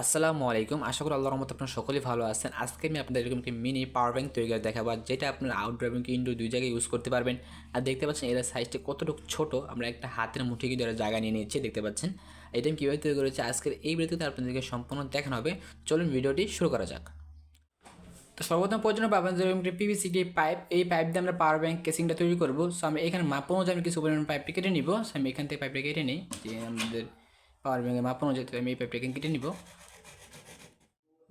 আসসালামু আলাইকুম। আশা করি আল্লাহর রহমতে আপনারা সকলেই ভালো আছেন। আজকে আমি আপনাদের এরকম একটি মিনি পাওয়ার ব্যাঙ্ক তৈরি করে দেখাবো যেটা আপনার আউটডোর এবং ইনডোর দুই জায়গায় ইউজ করতে পারবেন। আর দেখতে পাচ্ছেন এর সাইজটা কতটুকু ছোট, আমরা একটা হাতের মুঠি কিন্তু এর জায়গা নিয়ে নিচ্ছি দেখতে পাচ্ছেন। এটা আমি কীভাবে তৈরি করেছি আজকের এই ভিডিওতে আপনাদেরকে সম্পূর্ণ দেখানো হবে। চলুন ভিডিওটি শুরু করা যাক। তো সর্বপ্রথম পর্যন্ত পাবেন যে একটি পিভিসি পাইপ এই পাইপ দিয়ে আমরা পাওয়ার ব্যাঙ্ক কেসিংটা তৈরি করব। সো আমি এখানে মাপ অনুযায়ী আমি কিছু পরিমাণ পাইপটি কেটে নিব। সো আমি এখান থেকে পাইপটা কেটে নিই। যে আমাদের পাওয়ার ব্যাংকের মাপ অনুযায়ী আমি এই পাইপটা কেটে নিব।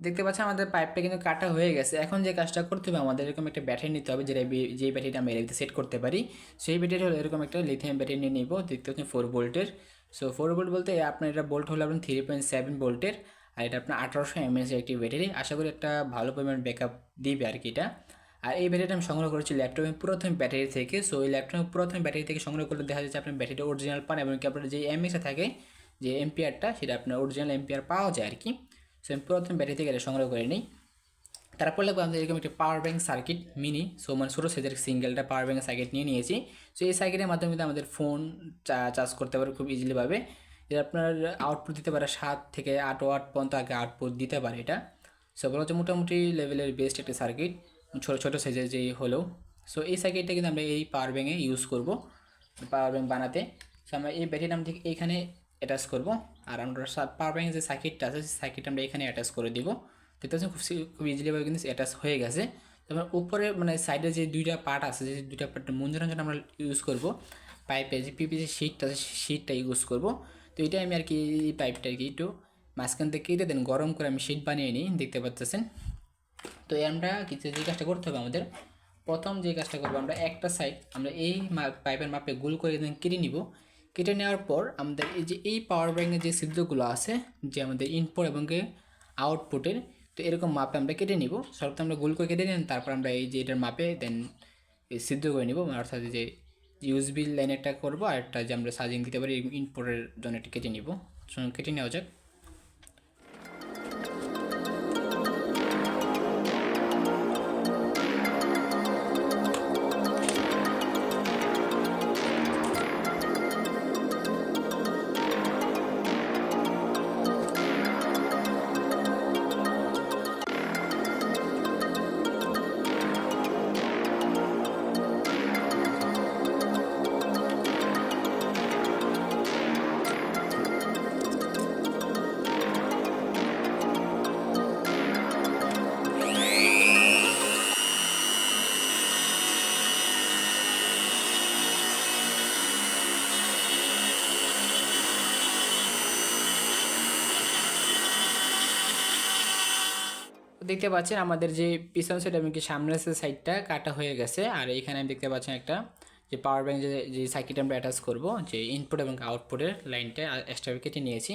দেখতে পাচ্ছেন আমাদের পাইপটা কিন্তু কাটা হয়ে গেছে। এখন যে কাজটা করতে হবে, আমাদের এরকম একটা ব্যাটারি নিতে হবে, যেটা যেই ব্যাটারিটা আমরা এলতে সেট করতে পারি। সেই ব্যাটারি হলো এরকম একটা লিথিয়াম ব্যাটারি নিয়ে নিব। দেখতে পাচ্ছেন ফোর ভোল্টের সো ফোর ভোল্ট বলতে আপনার এটা বোল্ট হলো আপনার থ্রি পয়েন্ট সেভেন ভোল্টের আর এটা আপনার আঠারোশো এমএস একটি ব্যাটারি আশা করি একটা ভালো পরিমাণ ব্যাকআপ দিবে আর কি এটা। আর এই ব্যাটারিটা আমি সংগ্রহ করেছি ল্যাপটপের পুরাতন ব্যাটারি থেকে। সো এই ল্যাপটপের পুরাতন ব্যাটারি থেকে সংগ্রহ করলে দেখা যাচ্ছে আপনার ব্যাটারিটা অরিজিনাল পান, এবং কি আপনার যে এমএসে থাকে, যে এমপিআরটা সেটা আপনার অরিজিনাল এমপিআর পাওয়া যায় আর কি। সো আমি পুরাতন ব্যাটারি থেকে সংগ্রহ করে নিই। তারপর লাগবে আমাদের এরকম একটা power bank circuit mini so মানে ছোটো সাইজের সিঙ্গেলটা পাওয়ার ব্যাঙ্ক সার্কিট নিয়ে নিয়েছি। সো এই সার্কিটের মাধ্যমে কিন্তু আমাদের ফোন চার্জ করতে পারে খুব ইজিলিভাবে এটা আপনার আউটপুট দিতে পারে সাত থেকে আট ওয়াট পর্যন্ত আগে আউটপুট দিতে পারে এটা। সো বলা হচ্ছে মোটামুটি লেভেলের বেস্ট একটা সার্কিট ছোটো ছোটো সাইজের যে হলেও। সো এই সার্কিটটা কিন্তু আমরা এই পাওয়ার ব্যাঙ্কে ইউজ করব পাওয়ার ব্যাঙ্ক বানাতে। সো আমরা এই ব্যাটারিটা আমরা ঠিক এইখানে অ্যাটাচ করব। আর আমরা পাওয়ার যে সার্কিটটা আছে, সেই সার্কিটটা আমরা এখানে অ্যাটাচ করে দিব। দেখতে খুব খুব ইজিলিভাবে কিন্তু অ্যাটাচ হয়ে গেছে। তারপর উপরে মানে সাইডে যে দুইটা পার্ট আছে, যে দুইটা পার্ট জন্য আমরা ইউজ করব পাইপে যে পিপিসি শিটটা আছে শিটটা ইউজ করব। তো এটা আমি আর কি এই পাইপটা আর কি একটু মাঝখান থেকে কেটে দেন, গরম করে আমি শিট বানিয়ে নিই, দেখতে পাচ্ছেন তো আমরা কিছু যে কাজটা করতে হবে আমাদের, প্রথম যে কাজটা করব আমরা একটা সাইড আমরা এই পাইপের মাপে গোল করে কেটে নিব। কেটে নেওয়ার পর আমাদের এই যে, এই পাওয়ার ব্যাঙ্কের যে ছিদ্রগুলো আছে, যে আমাদের ইনপুট এবং আউটপুটের তো এরকম মাপে আমরা কেটে নিব। সর্বত আমরা গোল করে কেটে নিন, তারপর আমরা এই যে এটার মাপে দেন সিদ্ধ করে নিব। অর্থাৎ যে ইউজবি লাইন একটা করব, আর একটা যে আমরা সাজিং দিতে পারি ইনপুটের জন্য একটা কেটে নিব। কেটে নেওয়া যাক। দেখতে পাচ্ছেন আমাদের যে পিছন সাইড এবং কি সামনের সাইডটা কাটা হয়ে গেছে, আর এখানে আমি দেখতে পাচ্ছেন একটা যে পাওয়ার ব্যাংক যে যে সার্কিট আমরা অ্যাটাচ করব, যে ইনপুট এবং আউটপুটের লাইনটা এক্সট্রা কেটে নিয়েছি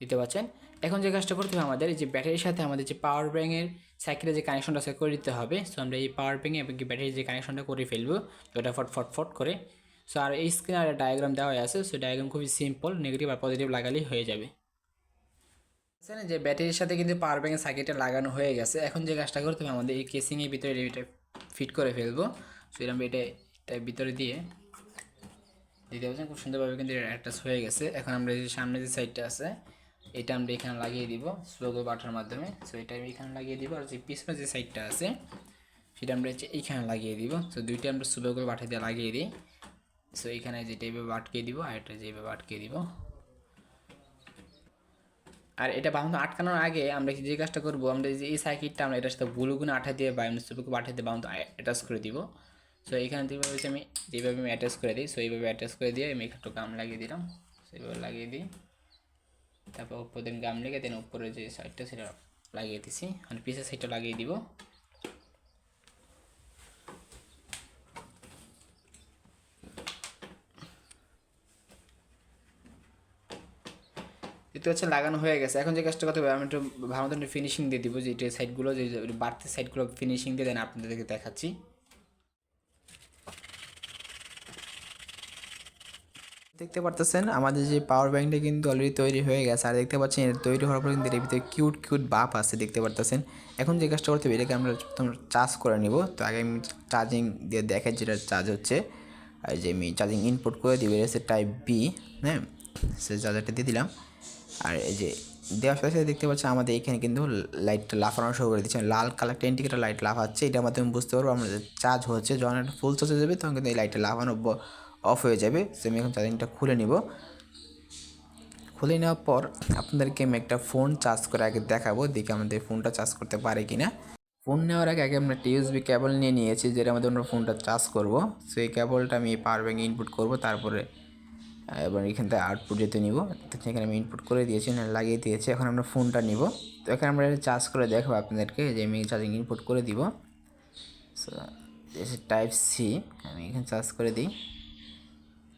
দিতে পাচ্ছেন? এখন যে কাজটা করতে হবে আমাদের, এই যে ব্যাটারির সাথে আমাদের যে পাওয়ার ব্যাংকের সাইকেলের যে কানেকশনটা আছে করে দিতে হবে সো আমরা এই পাওয়ার ব্যাংক এবং ব্যাটারির যে কানেকশনটা করে ফেলব ওটা ফট ফট ফট করে। সো আর এই স্ক্রিনে আর ডায়াগ্রাম দেওয়া আছে সো ডায়াগ্রাম খুবই সিম্পল নেগেটিভ আর পজিটিভ লাগালেই হয়ে যাবে। বুঝছেন যে ব্যাটারির সাথে কিন্তু পাওয়ার ব্যাংকের সার্কিটটা লাগানো হয়ে গেছে। এখন যে কাজটা করতে হবে, আমাদের এই কেসিংয়ের ভিতরে এটা ফিট করে ফেলব। সো এরকম এটা ভিতরে দিয়ে দিতে পারছেন খুব সুন্দরভাবে কিন্তু অ্যাটাচ হয়ে গেছে। এখন আমরা যে সামনে যে সাইডটা আছে, এটা আমরা এখানে লাগিয়ে দিব স্লোগো বাটার মাধ্যমে। সো এটা আমি এখানে লাগিয়ে দিব। আর যে পিছনে যে সাইডটা আছে, সেটা আমরা হচ্ছে এইখানে লাগিয়ে দিব। সো দুইটা আমরা স্লোগো বাটা দিয়ে লাগিয়ে দিই। সো এখানে যেটা এইভাবে আটকে দিব, আর এটা যেভাবে আটকে দিব। আর এটা বাঁধন আটকানোর আগে আমরা যে কাজটা করব, আমরা যে এই সার্কিটটা আমরা এটার সাথে গুলোগুলো আঠা দিয়ে বা সুপকে আঠা দিয়ে বাঁধন অ্যাটাচ করে দিব। সো থেকে হচ্ছে আমি যেভাবে আমি অ্যাটাচ করে দিই সো এইভাবে অ্যাটাচ করে দিয়ে আমি একটু গাম লাগিয়ে দিলাম। সেইভাবে লাগিয়ে দিই। তারপর উপর দিন গাম লেগে দেন উপরে যে সাইডটা সেটা লাগিয়ে দিছি। মানে পিসের সাইডটা লাগিয়ে দিব। হচ্ছে লাগানো হয়ে গেছে। এখন যে কাজটা করতে হবে, আমি একটু ভালো মতন ফিনিশিং দিয়ে দিব, যে সাইডগুলো যে বাড়তি সাইডগুলো ফিনিশিং দিয়ে দেন, আপনাদেরকে দেখাচ্ছি। দেখতে পারতেছেন, আমাদের যে পাওয়ার ব্যাংকটা কিন্তু অলরেডি তৈরি হয়ে গেছে, আর দেখতে পাচ্ছেন এটা তৈরি হওয়ার পর কিন্তু এর ভিতরে কিউট কিউট বাপ আছে, দেখতে পারতেছেন। এখন যে কাজটা করতে হবে, এটাকে আমরা চার্জ করে নিব। তো আগে আমি চার্জিং দিয়ে দেখাই যেটা চার্জ হচ্ছে। আর যে আমি চার্জিং ইনপুট করে দিই এটা টাইপ বি হ্যাঁ? সে চার্জারটা দিয়ে দিলাম। আর এই যে দেওয়ার সাথে সাথে দেখতে পাচ্ছি আমাদের এখানে কিন্তু লাইটটা লাফানো শুরু করে দিচ্ছে। লাল কালারটা ইন্ডিকেটার লাইট লাফাচ্ছে, এটার মাধ্যমে বুঝতে পারব আমাদের চার্জ হচ্ছে। যখন একটা ফুল চার্জ হয়ে যাবে, তখন কিন্তু এই লাইটটা লাফানো অফ হয়ে যাবে। সো আমি এখন চার্জিংটা খুলে নিব। খুলে নেওয়ার পর আপনাদেরকে আমি একটা ফোন চার্জ করে আগে দেখাবো, দেখি আমাদের ফোনটা চার্জ করতে পারে কি না ফোন নেওয়ার আগে আগে আমরা একটা ইউএসবি কেবল নিয়ে নিয়েছি যেটা আমাদের আমরা ফোনটা চার্জ করব। সেই কেবলটা আমি পাওয়ার ব্যাঙ্কে ইনপুট করব, তারপরে এবার এখান থেকে আউটপুট যেতে নিব। এখানে আমি ইনপুট করে দিয়েছি, না, লাগিয়ে দিয়েছি। এখন আমরা ফোনটা নিব। তো এখানে আমরা চার্জ করে দেখাবো আপনাদেরকে যে আমি চার্জিং ইনপুট করে দিব। টাইপ সি আমি এখানে চার্জ করে দিই।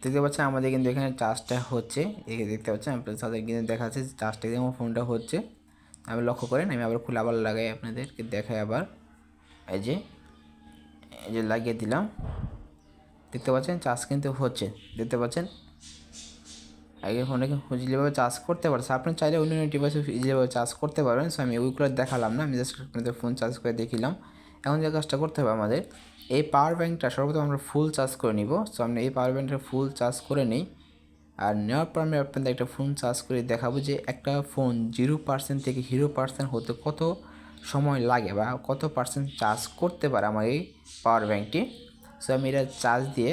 দেখতে পাচ্ছেন, আমাদের কিন্তু এখানে চার্জটা হচ্ছে। এখানে দেখতে পাচ্ছেন আপনাদের সাথে কিন্তু দেখা যাচ্ছে চার্জটা আমার ফোনটা হচ্ছে। আমি লক্ষ্য করেন, আমি আবার খুলে আবার লাগাই আপনাদেরকে দেখাই আবার। এই যে এই যে লাগিয়ে দিলাম। দেখতে পাচ্ছেন চার্জ কিন্তু হচ্ছে। দেখতে পাচ্ছেন আগে ফোনে ইজিলিভাবে চার্জ করতে পারছে আপনি চাইলে অন্য অন্য ডিভাইসে ইজিলিভাবে চার্জ করতে পারবেন সো আমি ওইগুলো দেখালাম না, আমি জাস্ট আপনাদের ফোন চার্জ করে দেখিলাম। এখন যে কাজটা করতে হবে আমাদের, এই পাওয়ার ব্যাঙ্কটা সর্বপ্রথম আমরা ফুল চার্জ করে নিব। সো আমরা এই পাওয়ার ব্যাঙ্কটা ফুল চার্জ করে নিই। আর নেওয়ার পর আমি আপনাদের একটা ফোন চার্জ করে দেখাবো যে একটা ফোন জিরো পার্সেন্ট থেকে হিরো পার্সেন্ট হতে কত সময় লাগে বা কত পার্সেন্ট চার্জ করতে পারে আমার এই পাওয়ার ব্যাঙ্কটি সো আমি এটা চার্জ দিয়ে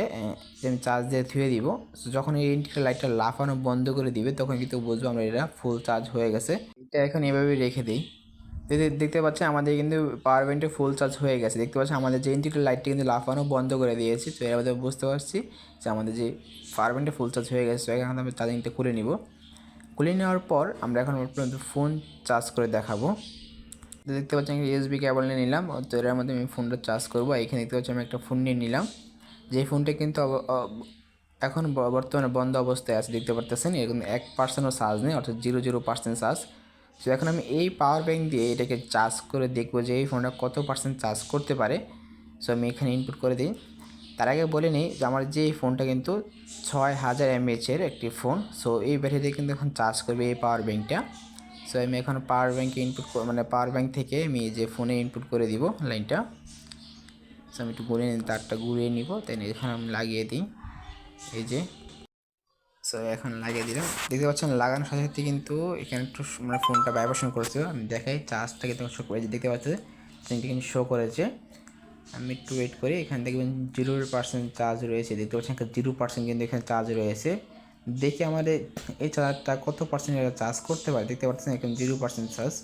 আমি চার্জ দিয়ে ধুয়ে দিব। সো যখন এই ইন্ডিকেটার লাইটটা লাফানো বন্ধ করে দিবে, তখন কিন্তু বুঝব আমরা এটা ফুল চার্জ হয়ে গেছে। এটা এখন এভাবে রেখে দিই। দেখতে পাচ্ছেন আমাদের কিন্তু পাওয়ার ব্যাঙ্কটা ফুল চার্জ হয়ে গেছে। দেখতে পাচ্ছেন আমাদের যে ইন্ডিকেটার লাইটটা কিন্তু লাফানো বন্ধ করে দিয়েছি। তো এর বুঝতে পারছি যে আমাদের যে পাওয়ার ব্যাঙ্কটা ফুল চার্জ হয়ে গেছে। এখন আমরা চার্জিংটা খুলে নিব। খুলে নেওয়ার পর আমরা এখন আপনাদের ফোন চার্জ করে দেখাবো। দেখতে পাচ্ছেন ইউএসবি কেবল নিয়ে নিলাম। তো এর মধ্যে আমি ফোনটা চার্জ করব। এখানে দেখতে পাচ্ছি আমি একটা ফোন নিয়ে নিলাম। যে ফোনটা কিন্তু এখন বর্তমানে বন্ধ অবস্থায় আছে, দেখতে পারতেছেন। এরকম এক পার্সেন্টও চার্জ নেই, অর্থাৎ জিরো জিরো পার্সেন্ট চার্জ তো এখন আমি এই পাওয়ার ব্যাঙ্ক দিয়ে এটাকে চার্জ করে দেখব যে এই ফোনটা কত পার্সেন্ট চার্জ করতে পারে। সো আমি এখানে ইনপুট করে দিই। তার আগে বলে নিই যে আমার যে এই ফোনটা কিন্তু ছয় হাজার এমএচের একটি ফোন সো এই ব্যাটারি দিয়ে কিন্তু এখন চার্জ করবে এই পাওয়ার ব্যাঙ্কটা সো আমি এখন পাওয়ার ব্যাঙ্কে ইনপুট মানে পাওয়ার ব্যাঙ্ক থেকে আমি যে ফোনে ইনপুট করে দিব লাইনটা সো আমি একটু ঘুরিয়ে তারটা ঘুরিয়ে নিব তাই এখানে আমি লাগিয়ে দিই। এই যে। সো এখন লাগিয়ে দিলাম। দেখতে পাচ্ছেন, লাগানোর সাথে সাথে কিন্তু এখানে একটু মানে ফোনটা ভাইব্রেশন করেছে। আমি দেখাই চার্জটা কিন্তু শো করেছে দেখতে পাচ্ছেন সেটা কিন্তু শো করেছে। আমি একটু ওয়েট করি, এখানে দেখবেন জিরো পার্সেন্ট চার্জ রয়েছে, দেখতে পাচ্ছেন জিরো পার্সেন্ট কিন্তু এখানে চার্জ রয়েছে। দেখি আমাদের এই চার্জারটা কত পার্সেন্ট এটা চার্জ করতে পারে? দেখতে পাচ্ছেন এখন জিরো পার্সেন্ট চার্জ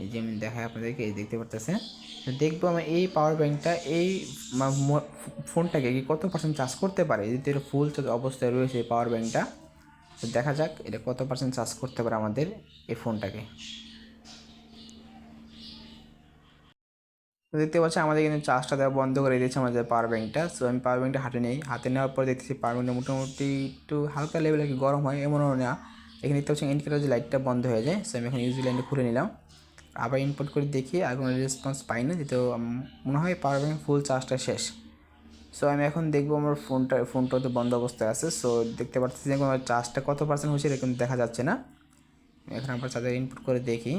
এই যে আমি দেখাই আপনাদেরকে, এই দেখতে পারতেছেন? তো দেখব আমার এই পাওয়ার ব্যাঙ্কটা এই ফোনটাকে কি কত পার্সেন্ট চার্জ করতে পারে? যদি এটা ফুল চার্জ অবস্থায় রয়েছে এই পাওয়ার ব্যাঙ্কটা তো দেখা যাক এটা কত পার্সেন্ট চার্জ করতে পারে আমাদের এই ফোনটাকে। দেখতে পাচ্ছি আমাদের কিন্তু চার্জটা দেওয়া বন্ধ করে দিয়েছে আমাদের পাওয়ার ব্যাঙ্কটা সো আমি পাওয়ার ব্যাঙ্কটা হাতে নেই। হাতে নেওয়ার পর দেখতেছি পাওয়ার ব্যাঙ্কটা মোটামুটি একটু হালকা লেভেলে গরম হয়, এমনও না। এখানে দেখতে পাচ্ছি ইন্ডিকেটার যে লাইটটা বন্ধ হয়ে যায়। সো আমি এখন ইউজি লাইনটা খুলে নিলাম। আবার ইনপুট করে দেখি, আর কোনো রেসপন্স পাই না যেহেতু মনে হয় পাওয়ার ব্যাঙ্ক ফুল চার্জটা শেষ। সো আমি এখন দেখব আমার ফোনটা ফোনটা তো বন্ধ অবস্থায় আছে। সো দেখতে পাচ্ছি যে আমার চার্জটা কত পার্সেন্ট হয়েছে এরকম দেখা যাচ্ছে না। এখন আমরা চার্জার ইনপুট করে দেখি।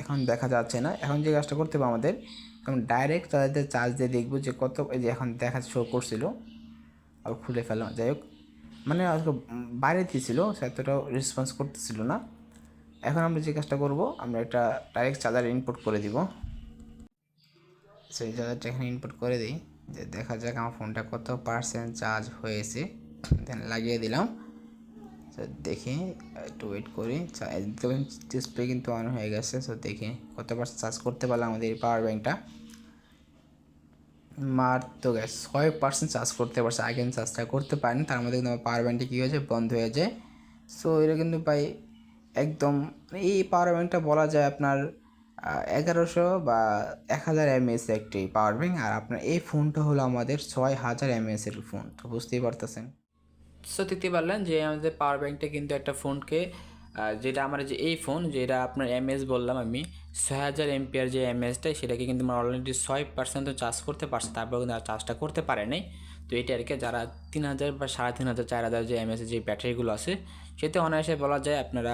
এখন দেখা যাচ্ছে না। এখন যে কাজটা করতে হবে আমাদের, এখন ডাইরেক্ট চার্জার চার্জ দিয়ে দেখব যে কত, এই যে এখন দেখা শো করছিল, আর খুলে ফেলাম যাই হোক মানে আজকে বাইরে দিয়েছিল, সে এতটাও রেসপন্স করতেছিল না। এখন আমরা যে কাজটা করব, আমরা একটা ডাইরেক্ট চার্জার ইনপুট করে দিব। সেই চার্জারটা এখানে ইনপুট করে দিই, যে দেখা যাক আমার ফোনটা কত পার্সেন্ট চার্জ হয়েছে। দেন লাগিয়ে দিলাম। দেখি, একটু ওয়েট করি। ডিসপ্লে কিন্তু অন হয়ে গেছে সো দেখি কত পার্সেন্ট চার্জ করতে পারলাম আমাদের এই পাওয়ার ব্যাঙ্কটা মার তো গ্যাস ছয় পার্সেন্ট চার্জ করতে পারছে, আগে চার্জটা করতে পারেন, তার মধ্যে কিন্তু আমার পাওয়ার ব্যাঙ্কটা কী হয়েছে, বন্ধ হয়ে যায়। সো এটা কিন্তু ভাই একদম, এই পাওয়ার ব্যাঙ্কটা বলা যায় আপনার এগারোশো বা এক হাজার এমএস একটি পাওয়ার ব্যাঙ্ক আর আপনার এই ফোনটা হলো আমাদের ছয় হাজার এমএস এর ফোন তো বুঝতেই পারতেছেন। সো দেখতে পারলেন যে আমাদের পাওয়ার ব্যাঙ্কটা কিন্তু একটা ফোনকে যেটা আমার যে এই ফোন যেটা আপনার এমএস বললাম আমি, ছয় হাজার এমপিআর যে এমএসটা সেটাকে কিন্তু আমার অলরেডি ছয় পার্সেন্ট চার্জ করতে পারছে তারপর কিন্তু আর চার্জটা করতে পারে নাই। তো এটা আর কি, যারা তিন হাজার বা সাড়ে তিন হাজার, চার হাজার যে এমএস যে ব্যাটারিগুলো আছে সেতে অনায়াসে বলা যায় আপনারা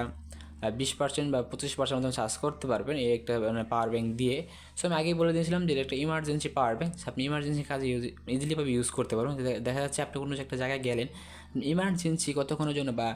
বিশ পার্সেন্ট বা পঁচিশ পার্সেন্ট মতন চার্জ করতে পারবেন এই একটা মানে পাওয়ার ব্যাঙ্ক দিয়ে। সো আমি আগেই বলে দিয়েছিলাম যে একটা ইমার্জেন্সি পাওয়ার ব্যাঙ্ক আপনি ইমার্জেন্সি কাজে ইউজ ইজিলিভাবে ইউজ করতে পারবেন। দেখা যাচ্ছে আপনি কোনো একটা জায়গায় গেলেন ইমার্জেন্সি কতক্ষণের জন্য বা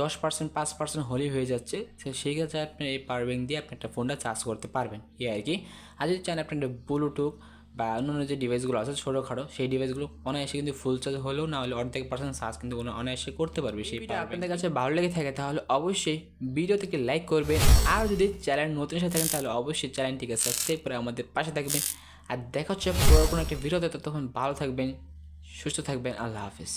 দশ পার্সেন্ট পাঁচ পার্সেন্ট হলেই হয়ে যাচ্ছে সেই ক্ষেত্রে আপনি এই পাওয়ার ব্যাঙ্ক দিয়ে আপনি একটা ফোনটা চার্জ করতে পারবেন। এই আর কি। আর যদি চান আপনি একটা ব্লুটুথ বা অন্যান্য যে ডিভাইসগুলো আছে ছোটোখাটো সেই ডিভাইসগুলো অনায়াসে কিন্তু ফুল চার্জ হলেও না হলে অর্ধেক পার্সেন্ট চার্জ কিন্তু কোনো অনায়াসে করতে পারবে সেই আপনাদের কাছে ভালো লেগে থাকে তাহলে অবশ্যই ভিডিও থেকে লাইক করবেন। আর যদি চ্যানেল নতুন এসে থাকেন তাহলে অবশ্যই চ্যানেলটিকে সাবস্ক্রাইব করে আমাদের পাশে থাকবেন। আর দেখা হচ্ছে কোনো একটা ভিডিওতে তখন ভালো থাকবেন সুস্থ থাকবেন আল্লাহ হাফিজ।